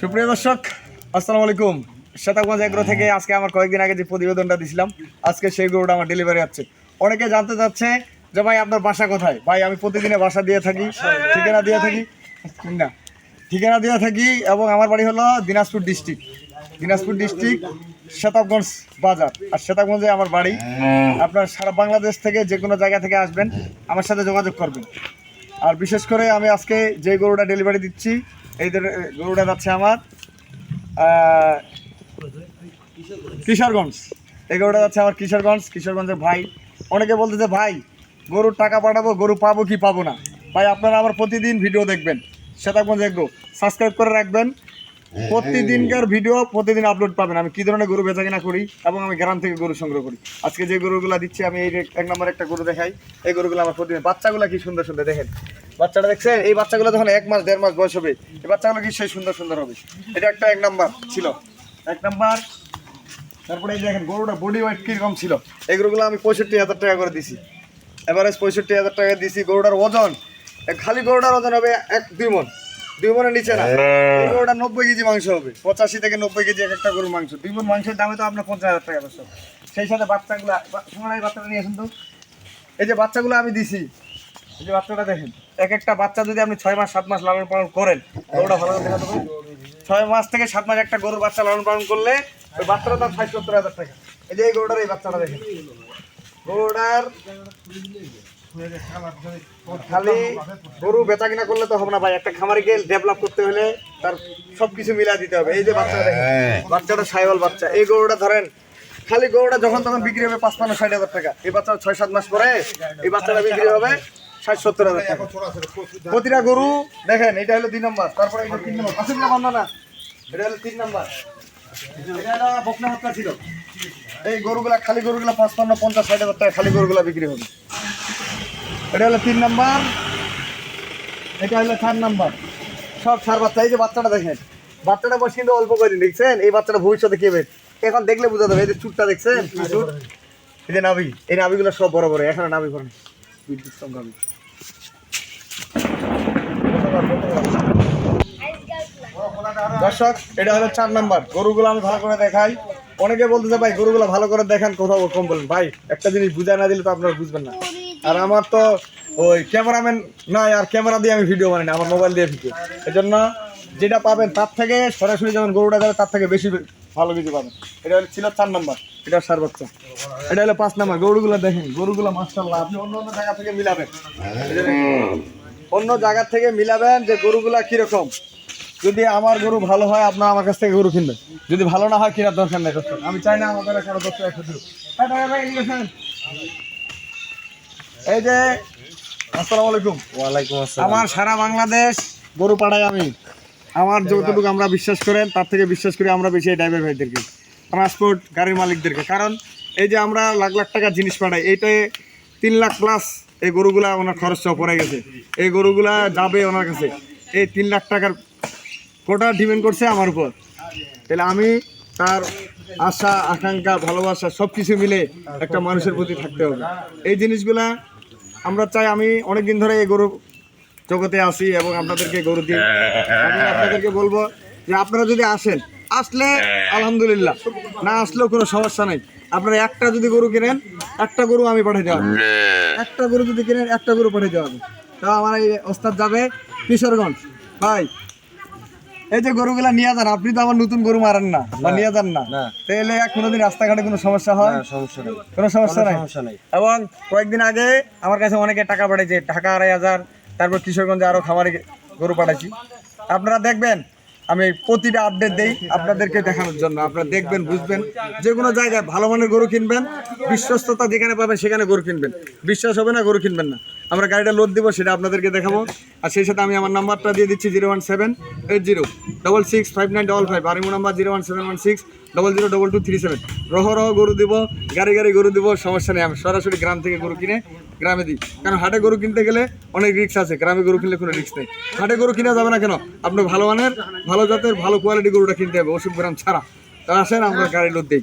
সুপ্রিয় দর্শক, আসসালামু আলাইকুম। শতাবগঞ্জ এগ্রো থেকে আজকে আমার কয়েকদিন আগে যে প্রতিবেদনটা দিছিলাম, আজকে সেই গরুটা আমার ডেলিভারি হচ্ছে। অনেকে জানতে চাচ্ছে যে ভাই আপনার বাসা কোথায়? ভাই, আমি প্রতিদিনে বাসা দিয়ে থাকি, ঠিকানা দিয়ে থাকি, না, ঠিকানা দিয়ে থাকি এবং আমার বাড়ি হলো দিনাজপুর ডিস্ট্রিক্ট দিনাজপুর ডিস্ট্রিক্ট শতাবগঞ্জ বাজার। আর শতাবগঞ্জে আমার বাড়ি। আপনার সারা বাংলাদেশ থেকে যে কোনো জায়গা থেকে আসবেন আমার সাথে যোগাযোগ করবেন। আর বিশেষ করে আমি আজকে যে গরুটা ডেলিভারি দিচ্ছি এই গরুটা যাচ্ছে আমার কিশোরগঞ্জ। এই গরুটা যাচ্ছে আমার কিশোরগঞ্জ কিশোরগঞ্জের ভাই। অনেকে বলতেছে ভাই গরুর টাকা পাঠাবো গরু পাবো কি পাবো না? ভাই আপনারা আমার প্রতিদিন ভিডিও দেখবেন শতাবগঞ্জ এগ্রো সাবস্ক্রাইব করে রাখবেন প্রতিদিনকার ভিডিও প্রতিদিন আপলোড পাবেন। আমি কি ধরনের গরু বেচা কিনা করি এবং আমি গ্রাম থেকে গরু সংগ্রহ করি। আজকে যে গরুগুলো দিচ্ছি, আমি এই এক নম্বর একটা গরু দেখাই। এই গরুগুলো আমার প্রতিদিন বাচ্চাগুলো কি সুন্দর সুন্দর দেখেন। বাচ্চাটা দেখছেন? এই বাচ্চাগুলো যখন এক মাস, দেড় মাস বয়স হবে, এই বাচ্চাগুলো কি সেই সুন্দর সুন্দর হবে? এটা একটা এক নাম্বার ছিল। এক নাম্বার। তারপরে এই দেখেন, গরুটা বডি ওয়েট কীরকম ছিল? এই গরুগুলো আমি পঁয়ষট্টি হাজার টাকা করে দিছি। এভারেজ পঁয়ষট্টি হাজার টাকা দিছি গরুটার ওজন। খালি গরুটার ওজন হবে এক দুই মন। দুই মনের নিচে না। এই গরুটা নব্বই কেজি মাংস হবে। পঁচাশি থেকে নব্বই কেজি এক একটা গরুর মাংস। দুই মন মাংসের দামে তো আপনার পঞ্চাশ হাজার টাকা বছর। সেই সাথে বাচ্চাগুলো এই বাচ্চাটা নিয়ে আসুন তো। এই যে বাচ্চাগুলো আমি দিছি এই যে বাচ্চাটা দেখেন এক একটা বাচ্চা যদি আপনি ছয় মাস সাত মাস লালন পালন করেন গরুটা ভালো দেখাতে ছয় মাস থেকে সাত মাস একটা গরুর বাচ্চা লালন পালন করলে ওই বাচ্চাটা দাম ষাট সত্তর হাজার টাকা। এই যে এই গরুটার এই বাচ্চাটা দেখেন। গরুটার খালি গরু বেচা কিনা করলে তো হবে না ভাই। একটা খামারিকে ডেভেলপ করতে হলে তার সবকিছু মিলা দিতে হবে। এই যে বাচ্চাটা বাচ্চাটা সাইওয়াল বাচ্চা। এই গরুটা ধরেন খালি গরুটা যখন তখন বিক্রি হবে পাঁচ পান্ন ষাট হাজার টাকা। এই বাচ্চা ছয় সাত মাস পরে এই বাচ্চাটা বিক্রি হবে ষাট সত্তর হাজার টাকা। প্রতিটা গরু দেখেন এটা হলো দুই নম্বর। তারপরে এটা তিন নম্বর। পাশে বান্ধা না। এটা হলো তিন নম্বর। বকনা বাচ্চা ছিল। এই গরুগুলা খালি গরুগুলা পাঁচপান্ন পঞ্চাশ ষাট হাজার টাকা খালি গরুগুলা বিক্রি হবে। এটা হলো তিন নাম্বার। এটা হলো চার নাম্বার। সব সার বাচ্চা, এই যে বাচ্চাটা দেখেন, বাচ্চাটা বয়স কিন্তু অল্প করে, দেখছেন? এই বাচ্চাটা ভবিষ্যতে কে হবে? এখন দেখলে বোঝা যাবে, এই যে চুটটা দেখছেন? এই যে নাভি, এই নাভিগুলো সব বড় বড়, এখানে নাভি করে বিদ্যুৎ নাভি। দর্শক, এটা হলো চার নাম্বার। গরুগুলো আমি ভালো করে দেখাই। অনেকে বলতেছে, ভাই, গরুগুলো ভালো করে দেখান, কোথাও কম বলেন। ভাই, একটা জিনিস বুঝায় না দিলে তো আপনারা বুঝবেন না। আর আমার তো ওই ক্যামেরাম্যান নাই, আর ক্যামেরা দিয়ে আমি ভিডিও বানাই না, আমার মোবাইল দিয়ে ভিডিও এই জন্য যেটা পাবেন তার থেকে সরাসরি যখন গরুটা যাবে তার থেকে বেশি ভালো কিছু পাবেন। এটা হলো ছিল চার নাম্বার, এটা সর্বোচ্চ। এটা হলো পাঁচ নাম্বার, গরুগুলো দেখেন, গরুগুলো মাস্টাল্লাহ আপনি অন্য অন্য জায়গা থেকে মিলাবেন। অন্য জায়গা থেকে মিলাবেন যে গরুগুলা কীরকম। যদি আমার গরু ভালো হয়, আপনার আমার কাছ থেকে গরু কিনবেন। যদি ভালো না হয়, কেনার দরকার নেই। আমি চাই না আমাদের কারও একশো দিন এই যে আসসালামু আলাইকুম। ওয়ালাইকুম আসসালাম। আমার সারা বাংলাদেশ গরু পাড়ায় আমি। আমার যতটুকু আমরা বিশ্বাস করেন তার থেকে বিশ্বাস করি আমরা বেশি ড্রাইভার ভাইদেরকে। ট্রান্সপোর্ট গাড়ির মালিকদেরকে। কারণ এই যে আমরা লাখ লাখ টাকা জিনিস পাঠাই এইটাই তিন লাখ প্লাস এই গরুগুলা ওনার খরচটাও পড়ে গেছে। এই গরুগুলা যাবে ওনার কাছে। এই তিন লাখ টাকার কোটা ডিপেন্ড করছে আমার উপর। তাহলে আমি তার আশা আকাঙ্ক্ষা ভালোবাসা সব কিছু মিলে একটা মানুষের প্রতি থাকতে হবে। এই জিনিসগুলা আমরা চাই আমি অনেক দিন ধরে এই গরু জগতে আসি এবং আপনাদেরকে গরু দিই। আমি আপনাদেরকে বলব যে আপনারা যদি আসেন, আসলে আলহামদুলিল্লাহ, না আসলেও কোনো সমস্যা নেই। আপনারা একটা যদি গরু কিনেন, একটা গরু আমি পাঠিয়ে দেওয়া। একটা গরু যদি কিনেন, একটা গরু পাঠিয়ে দেওয়া হবে। আমার এই ওস্তাদ যাবে কিশোরগঞ্জ। ভাই এই যে গরুগুলা নিয়ে যান আপনি তো আমার নতুন গরু মারেন না বা নিয়ে যান না। তাহলে কোনোদিন রাস্তাঘাটে কোনো সমস্যা হয়? সমস্যা নেই। কোনো সমস্যা নাই? সমস্যা নেই। এবং কয়েকদিন আগে আমার কাছে অনেকে টাকা পাঠাইছে টাকা আড়াই হাজার তারপর কিশোরগঞ্জে আরও খামারে গরু পাঠাইছি। আপনারা দেখবেন আমি প্রতিটা আপডেট দেই আপনাদেরকে দেখানোর জন্য। আপনারা দেখবেন বুঝবেন যে কোনো জায়গায় ভালো মানের গরু কিনবেন বিশ্বস্ততা যেখানে পাবেন সেখানে গরু কিনবেন। বিশ্বাস হবে না গরু কিনবেন না। আমরা গাড়িটা লোড দিব, সেটা আপনাদেরকে দেখাবো। আর সেই সাথে আমি আমার নাম্বারটা দিয়ে দিচ্ছি zero one seven eight zero double six five nine double five. আর number zero one seven one six double zero double two three seven. রহ রহ গরু দিব, গাড়ি গাড়ি গরু দিব, সমস্যা নেই। আমি সরাসরি গ্রাম থেকে গরু কিনে গ্রামে দিই। কারণ হাটে গরু কিনতে গেলে অনেক রিক্স আছে। গ্রামে গরু কিনলে কোনো রিক্স নেই। হাটে গরু কিনা যাবে না কেন? আপনি ভালো মানের, ভালো জাতের, ভালো কোয়ালিটি গরুটা কিনতে হবে। অসুখ গ্রাম ছাড়া। তা আসেন, আমরা গাড়ি লোড দিই।